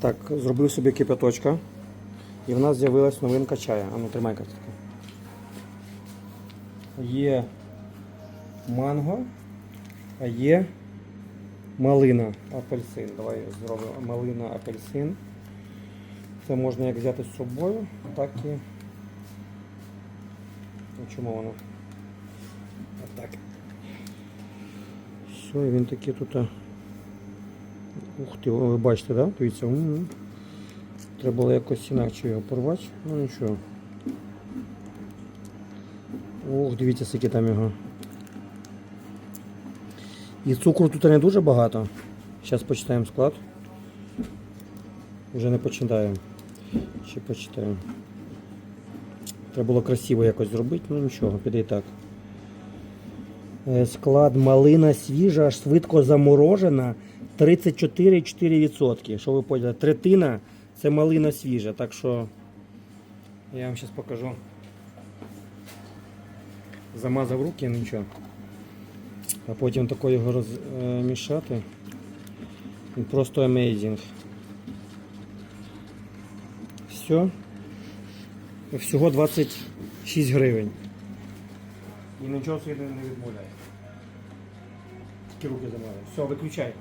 Так, зробив собі кипяточка. І в нас з'явилась новинка чая. А ну тримай картинку. Є манго, а є малина, апельсин. Давай зробимо малина, апельсин. Це можна як взяти з собою, так і. Ну, чому воно? Отак. Все, він такий тут. Ух ти, ви бачите, да? Дивіться. м. Треба було якось інакше його порвати. Ну нічого. Ох, дивіться, скільки там його. І цукру тут не дуже багато. Зараз почитаємо склад. Вже не почитаємо. Ще почитаємо. Треба було красиво якось зробити, ну нічого, піде і так. Е, Склад малина свіжа, аж швидко заморожена 34,4%. Що ви поняли? Третина це малина свіжа. Так що я вам зараз покажу. Замазав руки, нічого. А потім тако його розмішати. Він просто amazing. Все. Всього 26 гривень. І нічого не не відмовляє. Тільки руки замазав. Все, виключай.